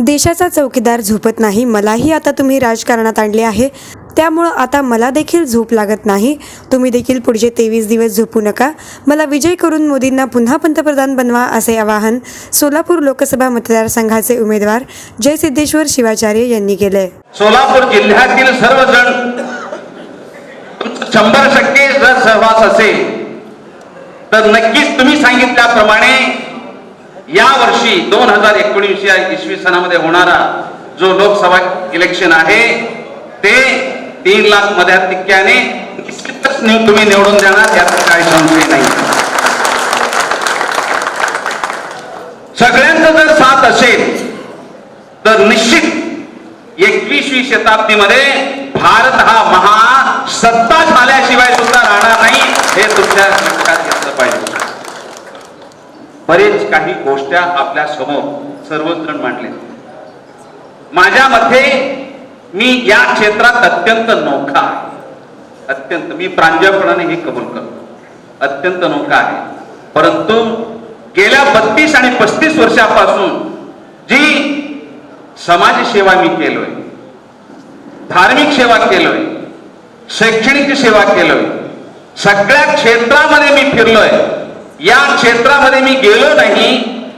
देशाचा चौकीदार झोपत नाही. मलाही आता तुम्ही राजकारणात आणले आहे. त्यामुळं आता मला देखील झोप लागत नाही. तुम्ही देखील पुढचे तेवीस दिवस झोपू नका. मला विजय करून मोदींना पुन्हा पंतप्रधान बनवा असे आवाहन सोलापूर लोकसभा मतदारसंघाचे उमेदवार जयसिद्धेश्वर शिवाचार्य यांनी केले सोलापूर जिल्ह्यातील सर्वजण शंभर टक्के जर सहवास असेल तर नक्कीच तुम्ही सांगितल्याप्रमाणे या वर्षी दोन हजार एकोणीस या इसवी सणामध्ये होणारा जो लोकसभा इलेक्शन आहे ते तीन लाख मध्याधिक्याने तुम्ही निवडून देणार यात काही संशय नाही. सगळ्यांचं जर साथ असेल तर निश्चित एकवीसवी शताब्दीमध्ये भारत हा महा सत्ता झाल्याशिवाय सुद्धा राहणार नाही हे तुमच्या लक्षात घेतलं पाहिजे बरेच काही गोष्टी आपल्यासमोर सर्वजण मांडले. माझ्या मते मी या क्षेत्रात अत्यंत नौखा आहे. अत्यंत मी प्रांजळपणाने हे कबूल करतो. अत्यंत नौका आहे. परंतु गेल्या बत्तीस आणि पस्तीस वर्षापासून जी समाजसेवा मी केलोय धार्मिक सेवा केलोय शैक्षणिक सेवा केलोय सगळ्या क्षेत्रामध्ये मी फिरलोय या क्षेत्रामध्ये मी गेलो नाही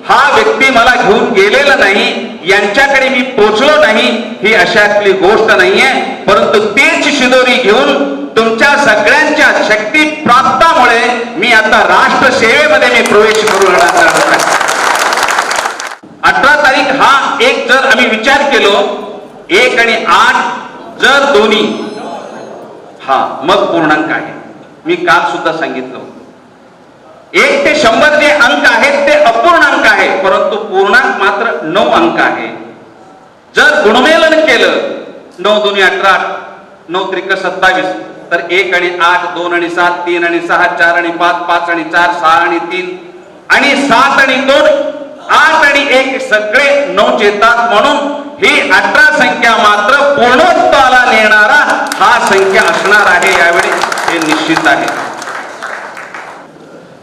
हा व्यक्ती मला घेऊन गेलेला नाही यांच्याकडे मी पोचलो नाही ही अशातली गोष्ट नाहीये. परंतु तेच शिदोरी घेऊन तुमच्या सगळ्यांच्या शक्ती प्राप्तामुळे मी आता राष्ट्र सेवेमध्ये मी प्रवेश करू लागणार अठरा तारीख हा एक जर आम्ही विचार केलो एक आणि आठ जर दोन्ही हा मग पूर्णांक आहे. मी काल सुद्धा सांगितलं होतं. एक ते शंभर जे अंक आहेत ते अपूर्णांक आहे परंतु पूर्णांक मात्र नऊ अंक आहे. जर गुणमेलन केलं नऊ दोन्ही अठरा नऊ त्रिक सत्तावीस तर एक आणि आठ दोन आणि सात तीन आणि सहा चार आणि पाच पाच आणि चार सहा आणि तीन आणि सात आणि दोन आठ आणि एक सगळे नऊ येतात म्हणून ही अठरा संख्या मात्र पूर्णत्वाला नेणारा हा संख्या असणार आहे यावेळी हे निश्चित आहे.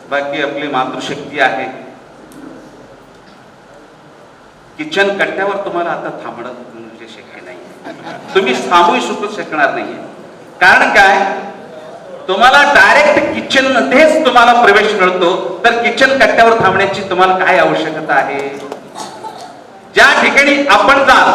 बाकी आपली मातृशक्ती आहे. किचन कट्ट्यावर तुम्हाला आता थांबणं म्हणजे शक्य नाही. तुम्ही थांबू शकू शकणार नाहीये. कारण काय? तुम्हाला डायरेक्ट किचन मध्येच तुम्हाला प्रवेश मिळतो. तर किचन कट्ट्यावर थांबण्याची तुम्हाला काय आवश्यकता आहे? ज्या ठिकाणी आपण जाल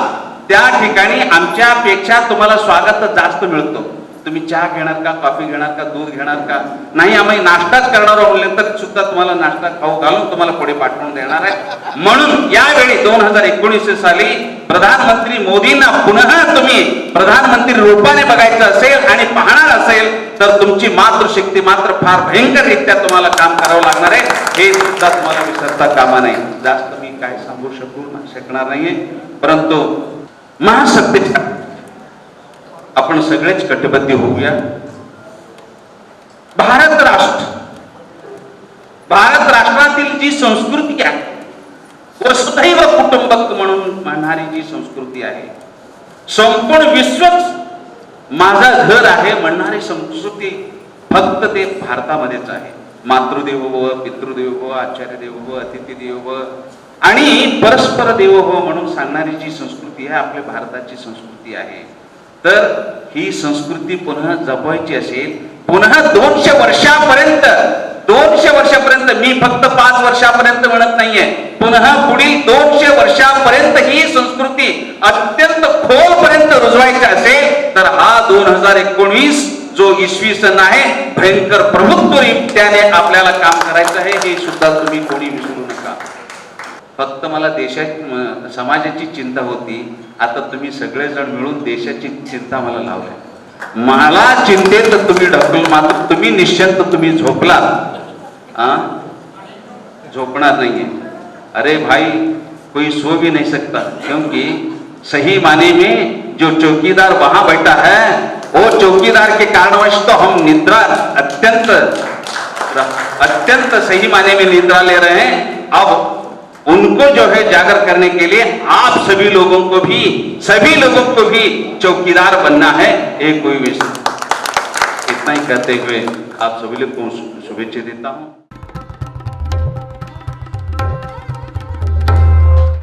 त्या ठिकाणी आमच्यापेक्षा तुम्हाला स्वागत जास्त मिळतो. तुम्ही चहा घेणार का कॉफी घेणार का दूध घेणार का? नाही आम्ही नाश्ताच करणार आहोत तर सुद्धा तुम्हाला नाश्ता खाऊ घालून तुम्हाला पुढे पाठवून देणार आहे. म्हणून यावेळी दोन हजार एकोणीस साली प्रधानमंत्री मोदींना पुन्हा तुम्ही प्रधानमंत्री रूपाने बघायचं असेल आणि पाहणार असेल तर तुमची मातृशक्ती मात्र फार भयंकररित्या तुम्हाला काम करावं लागणार आहे. हे सुद्धा तुम्हाला विसरता कामा नाही जास्त मी काय सांगू शकू शकणार नाहीये. परंतु महासत्तेच्या आपण सगळेच कटिबद्ध होऊया. भारत राष्ट्र. भारत राष्ट्रातील जी संस्कृती आहे वसुधैव कुटुंबक म्हणून म्हणणारी जी संस्कृती आहे संपूर्ण विश्वच माझा घर आहे म्हणणारी संस्कृती फक्त ते भारतामध्येच आहे. मातृदेव भव पितृदेव हो, व आचार्य देव भव हो, अतिथी देव आणि परस्पर देव भव म्हणून सांगणारी जी संस्कृती आहे आपल्या भारताची संस्कृती आहे. तर ही संस्कृती पुन्हा जपवायची असेल पुन्हा दोनशे वर्षापर्यंत दोनशे वर्षापर्यंत मी फक्त पाच वर्षापर्यंत म्हणत नाहीये पुन्हा पुढील दोनशे वर्षापर्यंत ही संस्कृती अत्यंत खोलपर्यंत रुजवायची असेल तर हा दोन हजार एकोणवीस जो इसवी सन आहे भयंकर प्रभुत्व त्याने आपल्याला काम करायचं आहे हे सुद्धा तुम्ही कोणी विसरू नका. फक्त मला देशाची म- समाजाची चिंता होती. आता तुम्ही सगळेजण मिळून देशाची चिंता मला लावली मला चिंतेत तुम्ही ढकलून मात्र तुम्ही निश्चिंत तुम्ही झोपला आ? झोपणार नाहीये. अरे भाई, कोई सो भी नहीं सकता. क्योंकि सही माने में जो चौकीदार वहाँ बैठा है, वो चौकीदार के कारणवश तो हम निद्रा अत्यंत अत्यंत सही माने में निद्रा ले रहे हैं। अब उनको जो है जागर करने के लिए आप सभी लोगों को भी, सभी लोगों को भी चौकीदार बनना है, एक कोई विषय इतना ही कहते हुए आप सभी लोगों को शुभेच्छा देता हूँ।